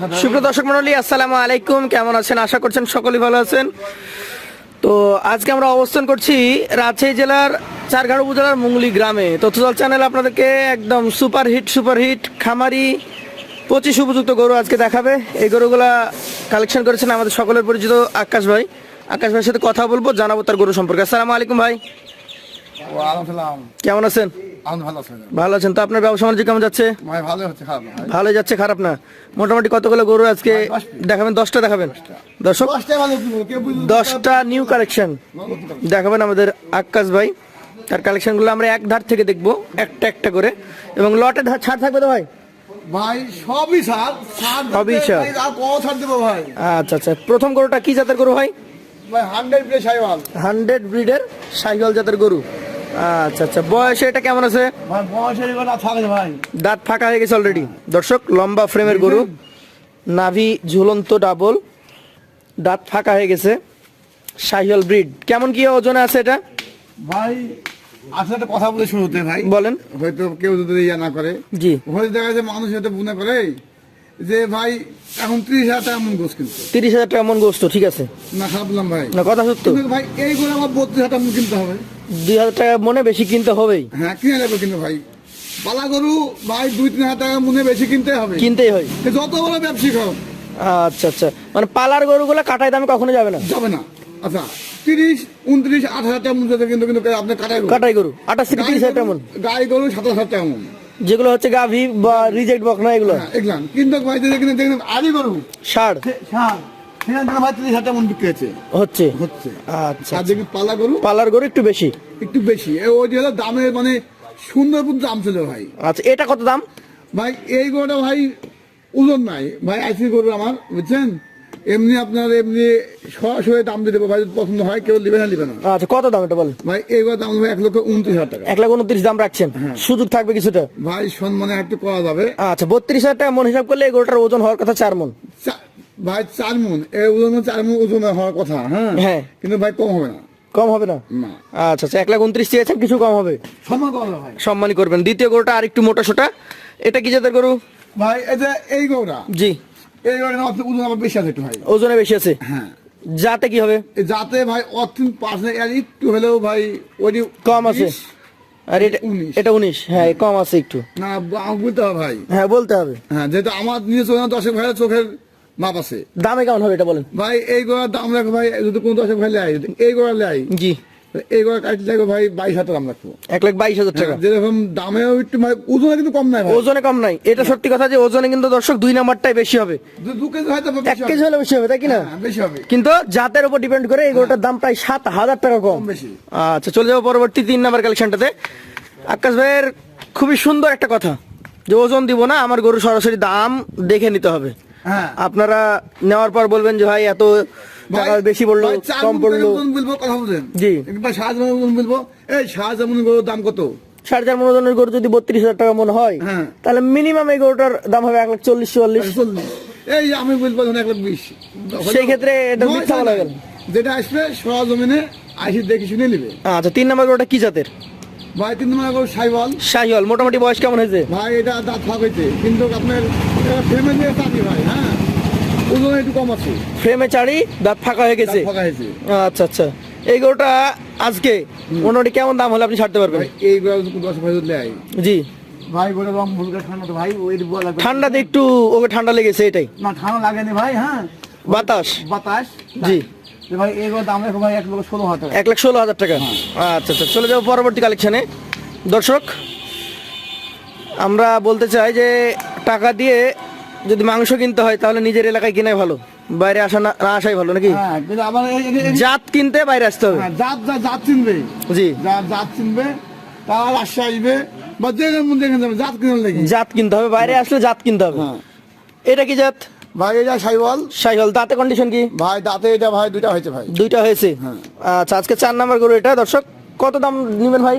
সুপ্রিয় দর্শক মন্ডলী আসসালামু আলাইকুম। কেমন আছেন? আশা করছেন সকলেই ভালো আছেন। তো আজকে আমরা অবস্থান করছি রাজশাহী জেলার চারঘাট উপজেলার মুঙ্গলি গ্রামে। তথ্যদল চ্যানেল আপনাদেরকে একদম সুপার হিট সুপার হিট খামারি পঁচিশ উপযুক্ত গরু আজকে দেখাবে। এই গরুগুলা কালেকশন করেছেন আমাদের সকলের পরিচিত আকাশ ভাই। আকাশ ভাইয়ের সাথে কথা বলব জানাব তার গরু সম্পর্কে। আসসালামু আলাইকুম ভাই। কেমন আছেন? ভালো আছেন তো আপনার ব্যবসা বাণিজ্য কেমন যাচ্ছে? ভালো যাচ্ছে খারাপ না। মোটামুটি কতগুলো গরু আজকে দেখাবেন দশটা দেখাবেন? দর্শক দশটা নিউ কালেকশন দেখাবেন আমাদের আক্কাস ভাই। তার কালেকশনগুলো আমরা এক ধার থেকে দেখব একটা একটা করে। এবং লটে ধার ছাড় থাকবে তো ভাই? ভাই সবই ছাড়। সবই ছাড়। দেবো ভাই? আচ্ছা আচ্ছা। প্রথম গরুটা কি জাতের গরু ভাই? ভাই হান্ড্রেড প্লেস সাইওয়াল। হান্ড্রেড ব্রিডের সাইকেল জাতের গরু। আচ্ছা আচ্ছা। বয়সে এটা কেমন আছে? ভাই বয়সের ভাই। দাঁত ফাঁকা হয়ে গেছে অলরেডি দর্শক লম্বা ফ্রেমের গরু। নাভি ঝুলন্ত ডাবল দাঁত ফাঁকা হয়ে গেছে। সাইহল ব্রিড কেমন কি ওজনে আছে এটা? ভাই আসলে একটা কথা বলে শুরু হতে ভাই। বলেন। হয়তো কেউ যদি ইয়া না করে। জি। হয়তো দেখা যায় মানুষ হয়তো মনে করে যে ভাই এখন ত্রিশ হাজার টাকা মন গোস কিনতো তিরিশ হাজার টাকা মন গোস্ত ঠিক আছে। না খারাপ ভাই। না কথা সত্য। ভাই এই করে আমার বত্রিশ হাজার টাকা মন কিনতে হবে। দুই হাজার টাকা মনে বেশি কিনতে হবেই। হ্যাঁ কিনে যাবে কিন্তু ভাই। পালা গরু ভাই দুই তিন হাজার টাকা মনে বেশি কিনতে হবে। কিনতেই হয়। যত বড় ব্যবসায়িক হোক। আচ্ছা আচ্ছা। মানে পালার গরুগুলো কাটাই দামে কখনো যাবে না? যাবে না। আচ্ছা তিরিশ উনত্রিশ আট হাজার টাকা মন কিন্তু কিন্তু আপনি কাটাই কাটাই গরু। আঠাশ থেকে তিরিশ হাজার টাকা গাই গরু সাতাশ হাজার টাকা যেগুলো হচ্ছে গাভি বা রিজেক্ট বকনা এগুলো? হ্যাঁ এগুলাম কিন্তু ভাই যদি কিনে দেখেন আদি গরু। ষাড়। হ্যাঁ সেখান থেকে ভাই তিরিশ হাজার টাকা মন বিক্রি হচ্ছে হচ্ছে। হচ্ছে। আচ্ছা আর দেখি পালা গরু? পালার গরু একটু বেশি। একটু বেশি। ওই যে হলো দামের মানে দাম ছিল ভাই। আচ্ছা এটা কত দাম? ভাই এই গরুটা ভাই ওজন নাই। ভাই আইসি গরু আমার বুঝছেন? এমনি আপনার এমনি সরাসরি দাম দিয়ে দেবো। ভাই যদি পছন্দ হয় কেউ নেবে না নেবে না। আচ্ছা কত দাম এটা বলেন? ভাই এই গরুর দাম হবে এক লক্ষ উনত্রিশ হাজার টাকা। এক লাখ উনত্রিশ দাম রাখছেন। সুযোগ থাকবে কিছুটা? ভাই সম্মানে একটু করা যাবে। আচ্ছা বত্রিশ হাজার টাকা মন হিসাব করলে এই গরুটার ওজন হওয়ার কথা চার মন। ভাই চার মন। এই ওজন চার মন ওজন হওয়ার কথা হ্যাঁ? হ্যাঁ। কিন্তু ভাই কম হবে না। কম হবে না? আচ্ছা আচ্ছা এক লাখ উনত্রিশ চেয়েছেন কিছু কম হবে? সম্মানই করবেন। দ্বিতীয় গরুটা আর একটু মোটা সোটা। এটা কি জাতের গরু? ভাই যে এই গরুটা। জি। এই গরুটা ওজন আবার বেশি আছে একটু ভাই। ওজনে বেশি আছে? হ্যাঁ। যাতে কি হবে? যাতে ভাই অর্থিন পার্সেন্ট এর একটু হলেও ভাই ওই কম আছে। আর এটা উনিশ। এটা উনিশ। হ্যাঁ কম আছে একটু। না বলতে হবে ভাই। হ্যাঁ বলতে হবে। হ্যাঁ যেহেতু আমার নিজে চোখে দশেক ভাইয়ের চোখের মাপ আছে। দামে কেমন হবে এটা বলেন? ভাই এই গোড়ার দাম রাখো ভাই যদি কোনো দশেক ভাই লাই এই গোড়া লাই জি। এই গোড়া কাটতে লাগবে ভাই বাইশ হাজার দাম রাখব। এক লাখ বাইশ হাজার টাকা। যেরকম দামেও একটু মানে ওজনে কিন্তু কম নাই ওজনে কম নাই। এটা সত্যি কথা যে ওজনে কিন্তু দর্শক দুই নাম্বারটাই বেশি হবে। দু- কেজি হয়তো এক কেজি হলে বেশি হবে তাই কি না? হ্যাঁ, বেশি হবে। কিন্তু জাতের উপর ডিপেন্ড করে এই গরুটার দাম প্রায় সাত হাজার টাকা কম। বেশি। আচ্ছা চলে যাব পরবর্তী তিন নাম্বার কালেকশনটাতে আকাশ ভাইয়ের খুবই সুন্দর একটা কথা যে ওজন দিব না আমার গরু সরাসরি দাম দেখে নিতে হবে। হ্যাঁ আপনারা নেওয়ার পর বলবেন যে ভাই এত টাকা বেশি পড়ল কম পড়ল বলব কথা জি। শাহজাহান বলব। এই শাহজাহান দাম কত? সাড়ে চার মন ওজনের গরু যদি বত্রিশ হাজার টাকা মনে হয় হ্যাঁ। তাহলে মিনিমাম এই গরুটার দাম হবে এক লাখ চল্লিশ চল্লিশ। এই আমি বলব এক লাখ বিশ। সেই ক্ষেত্রে এটা মিথ্যা বলা গেল। যেটা আসবে সরজমিনে আইসি দেখে শুনে নিবে। আচ্ছা তিন নম্বর গরুটা কি জাতের? ভাই তিন নম্বর গরু সাইওয়াল। শাহিওয়াল মোটামুটি বয়স কেমন হয়েছে? ভাই এটা দাঁত ফাঁক হয়েছে। কিন্তু আপনার ফ্যামিলি চাকরি ভাই হ্যাঁ? ওজন একটু কম আছে। ফ্রেমে চাড়ি দাঁত ফাঁকা হয়ে গেছে? ফাঁকা হয়েছে। আচ্ছা আচ্ছা। এই গরুটা আজকে মোটামুটি কেমন দাম হলে আপনি ছাড়তে পারবেন? এই গরু জি। ভাই গোটা রং ভুলকা ঠান্ডা তো ভাই ওই বলা লাগবে। ঠান্ডাতে একটু ওকে ঠান্ডা লেগেছে এটাই। না ঠান্ডা লাগেনি ভাই হ্যাঁ? বাতাস? বাতাস জি। ভাই এই দাম রাখো ভাই এক লক্ষ ষোলো হাজার টাকা। এক লাখ ষোলো হাজার টাকা। আচ্ছা আচ্ছা চলে যাব পরবর্তী কালেকশনে দর্শক আমরা বলতে চাই যে টাকা দিয়ে যদি মাংস কিনতে হয় তাহলে নিজের এলাকায় কিনাই ভালো। বাইরে আসা না আসাই ভালো নাকি? হ্যাঁ জাত কিনতে বাইরে আসতে হবে। হ্যাঁ, জাত জাত চিনবে জি। জাত চিনবে তার আসে আসবে বা জাত কিনে জাত কিনতে হবে বাইরে আসলে জাত কিনতে হবে। হ্যাঁ। এটা কি জাত? ভাই এটা সাইওয়াল সাইকেল দাঁতে কন্ডিশন কি? ভাই দাঁতে এটা ভাই দুইটা হয়েছে ভাই। দুইটা হয়েছে? হ্যাঁ। আচ্ছা আজকে চার নাম্বার গরু এটা। দর্শক কত দাম নেবেন ভাই?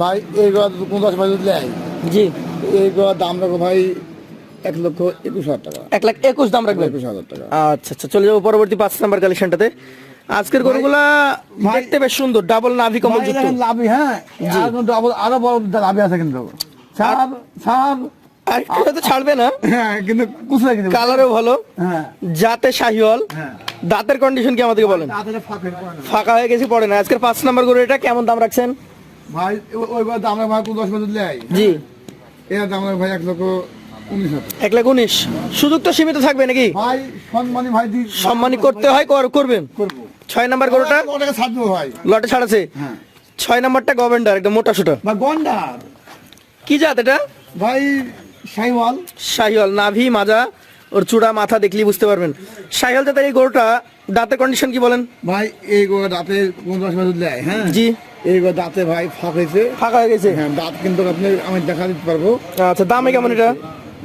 ভাই এই পঞ্চাশ ভাই যদি জি। এই দাম রাখো ভাই এক লক্ষ একুশ হাজার টাকা। এক লাখ একুশ দাম রাখবেন? একুশ হাজার টাকা। আচ্ছা আচ্ছা চলে যাব পরবর্তী পাঁচ নাম্বার কালেকশনটাতে আজকের গরুগুলা দেখতে বেশ সুন্দর ডাবল নাভি কমল যুক্ত। লাভি হ্যাঁ? আবার আরও বড় লাভি আছে কিন্তু। সার সার আর হয়তো ছাড়বে না। হ্যাঁ কিন্তু কুচলে কিন্তু কালারও ভালো। হ্যাঁ। জাতে শাহিওয়াল। হ্যাঁ। দাঁতের কন্ডিশন কি আমাদেরকে বলেন? ফাঁকা হয়ে গেছে পড়ে না। আজকের পাঁচ নাম্বার গরু এটা কেমন দাম রাখছেন? ভাই আমরা ভাই দশ বছর লাই জি। এর দাম ভাই এক লক্ষ উনিশ এক লাখ উনিশ। সুযোগ তো সীমিত থাকবে নাকি? ভাই সম্মানী ভাই সম্মানী করতে হয় কর- করবেন। ছয় নাম্বার গরুটা? লটে ছাড়াছে হ্যাঁ। ছয় নাম্বারটা গভেন্ডার একদম মোটা সোটা। গন্ডার। কি জাত এটা? ভাই সাইওয়াল শাহিওয়াল নাভি মাজা ওর চূড়া মাথা দেখলেই বুঝতে পারবেন। শাহিওয়াল জাতের এই গরুটা দাঁতের কন্ডিশন কি বলেন? ভাই এই গো দাঁতে দশ বছর লাই হ্যাঁ? জি। এই গো দাঁতে ভাই ফাঁক হয়েছে। ফাঁকা হয়ে গেছে? হ্যাঁ দাঁত কিন্তু আপনি আমি দেখা দিতে পারব। আচ্ছা দামে কেমন এটা?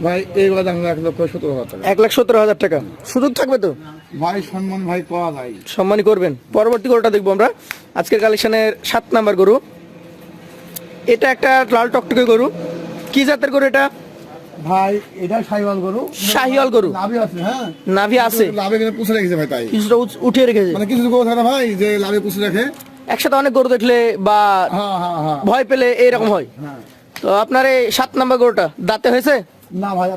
ভাই এইগুলো দাম এক লক্ষ সতেরো হাজার টাকা। এক লাখ সত্তর হাজার টাকা। সুযোগ থাকবে তো? ভাই সম্মান ভাই করা যায়। সম্মানী করবেন। পরবর্তী গরুটা দেখব আমরা। আজকের কালেকশনের সাত নাম্বার গরু। এটা একটা লাল টকটকে গরু। কি জাতের গরু এটা? ভাই এটা সাইওয়াল গরু। শাহিওয়াল গরু? লাভে আছে হ্যাঁ। নাভি আছে? লাভে কিন্তু পুষে রেখেছে ভাই তাই। কিছুটা উচ- রেখেছে? মানে কিছু গরু থাকে ভাই যে লাভে পুষে রাখে। একসাথে অনেক গরু দেখলে বা হ্যাঁ হ্যাঁ ভয় পেলে এইরকম তো আপনার এই সাত নাম্বার গরুটা দাঁতে হয়েছে? না ভাই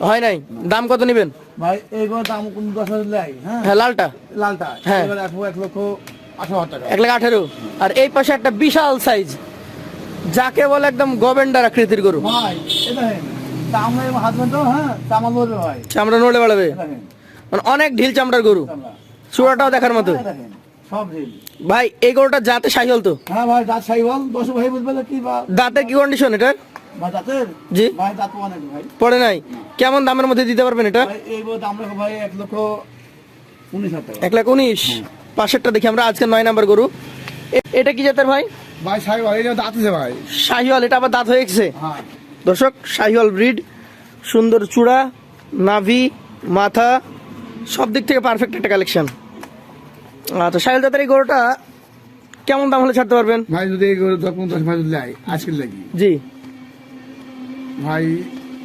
হয় নাই? দাম কত নেবেন? ভাই এইগুলো দাম কোন দশ হাজার হ্যাঁ। লালটা? লালটা। হ্যাঁ। এক এক লক্ষ আঠারো টাকা। এক লাখ আঠেরো? আর এই পাশে একটা বিশাল সাইজ যাকে বলে একদম গভেন্ডার আকৃতির গরু। ভাই এটা হয় হ্যাঁ। ভাই চামড়া নড়ে বাড়াবে? মানে অনেক ঢিল চামড়ার গরু। চূড়াটাও দেখার মতো। সব রেল ভাই এই গরুটা জাতে সাহিল তো? হ্যাঁ ভাই দাঁত সাইওয়াল দশ ভাই বুঝবে কি বা দাঁতের কি কন্ডিশন এটা বা জি। ভাই দাঁত অনেক ভাই। পড়ে নাই। কেমন দামের মধ্যে দিতে পারবেন এটা? ভাই এই দাম রাখো ভাই এক লক্ষ উনিশ এক লাখ উনিশ? পাশেরটা দেখি আমরা আজকে নয় নাম্বার গরু। এটা কি জাতের ভাই? ভাই সাইওয়াল এটা দাঁত আছে ভাই। এটা আবার দাঁত হয়ে গেছে? হ্যাঁ। দর্শক শাহিওয়াল ব্রিড সুন্দর চূড়া নাভি মাথা সব দিক থেকে পারফেক্ট একটা কালেকশন আচ্ছা শাহিওয়াল জাতের এই গরুটা কেমন দাম হলে ছাড়তে পারবেন? ভাই যদি এই গরু দশ পঞ্চাশ ভাই যদি লাই আজকের লাগি। জি। ভাই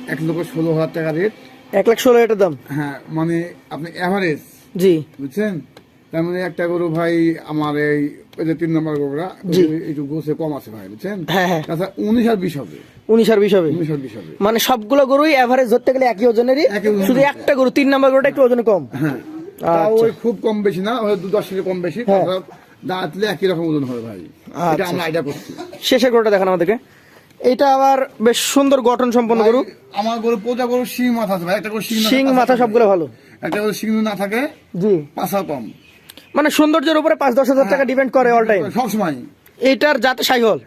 এক লক্ষ ষোলো হাজার টাকা রেট এক লাখ ষোলো এটার দাম। হ্যাঁ মানে আপনি অ্যাভারেজ জি। বুঝছেন? তার মানে একটা গরু ভাই আমার এই যে তিন নম্বর গরুরা একটু গোছে কম আছে ভাই বুঝছেন? হ্যাঁ হ্যাঁ। উনিশ আর বিশ হবে। উনিশ আর বিশ হবে? উনিশ আর বিশ হবে। মানে সবগুলো গরুই এভারেজ ধরতে গেলে একই ওজনেরই? ওজনের। শুধু একটা গরু তিন নম্বর গরুটা একটু ওজনে কম? হ্যাঁ। আচ্ছা। ওই খুব কম বেশি না ওই দু দশ কম বেশি। হ্যাঁ। দাঁতলে একই রকম ওজন হবে ভাই। এটা আচ্ছা। আমরা আইডিয়া করছি। শেষের গরুটা দেখান আমাদেরকে। এটা আবার বেশ সুন্দর গঠন সম্পন্ন গরু। আমার গরু পোজা গরু শিং মাথা আছে ভাই একটা গরু শিং মাথা সবগুলো ভালো। একটা গরু শিং না থাকে জি। পাশা কম। মানে সৌন্দর্যের উপরে পাঁচ দশ হাজার টাকা ডিপেন্ড করে অল টাইম সব সময় এইটার জাতে সাইহল?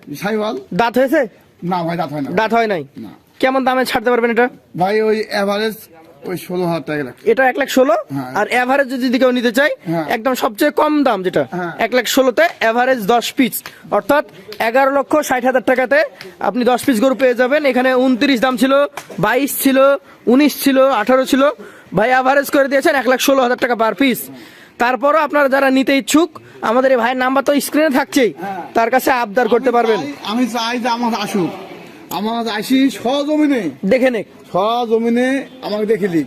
দাঁত হয়েছে? না ভাই দাঁত হয় না। দাঁত হয় নাই? কেমন দামে ছাড়তে পারবেন এটা? ভাই ওই এভারেজ ওই ষোলো হাজার টাকা এটা এক লাখ ষোলো? হ্যাঁ। আর এভারেজ যদি কেউ নিতে চায় হ্যাঁ। একদম সবচেয়ে কম দাম যেটা হ্যাঁ। এক লাখ ষোলোতে এভারেজ দশ পিস অর্থাৎ এগারো লক্ষ ষাট হাজার টাকাতে আপনি দশ পিস গরু পেয়ে যাবেন। এখানে উনত্রিশ দাম ছিল বাইশ ছিল উনিশ ছিল আঠারো ছিল। ভাই এভারেজ করে দিয়েছেন এক লাখ ষোলো হাজার টাকা পার পিস তারপরও আপনারা যারা নিতে ইচ্ছুক আমাদের এই ভাইয়ের নাম্বার তো স্ক্রিনে থাকছেই। হ্যাঁ। তার কাছে আবদার করতে পারবেন। আমি চাই- যে আমার আসুক। আমার আসি সজমিনে দেখে নেক। সজমিনে আমাকে দেখে লিখ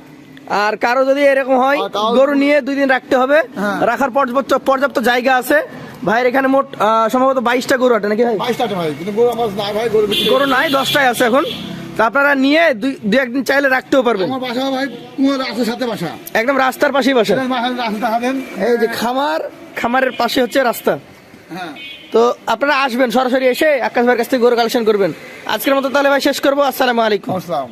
আর কারও যদি এরকম হয় গরু নিয়ে দুই দিন রাখতে হবে। হ্যাঁ। রাখার পর্যাপ্ত পর্যাপ্ত জায়গা আছে। ভাইয়ের এখানে মোট সম্ভবত বাইশটা গরু আটে নাকি ভাই? বাইশ টাকা ভাই কিন্তু গরু আমার না ভাই গরু গরু নাই দশটাই আছে এখন। তা আপনারা নিয়ে দুই দু একদিন চাইলে রাখতেও পারবেন। আমার বাসা ভাই সাথে বাসা। একদম রাস্তার পাশেই বাসা। রাস্তা হবেন এই যে খামার খামারের পাশে হচ্ছে রাস্তা। হ্যাঁ। তো আপনারা আসবেন সরাসরি এসে আকাশ ভাইয়ের কাছ থেকে গরু কালেকশন করবেন। আজকের মতো তাহলে ভাই শেষ করব। আসসালামু আলাইকুম। আসসালাম।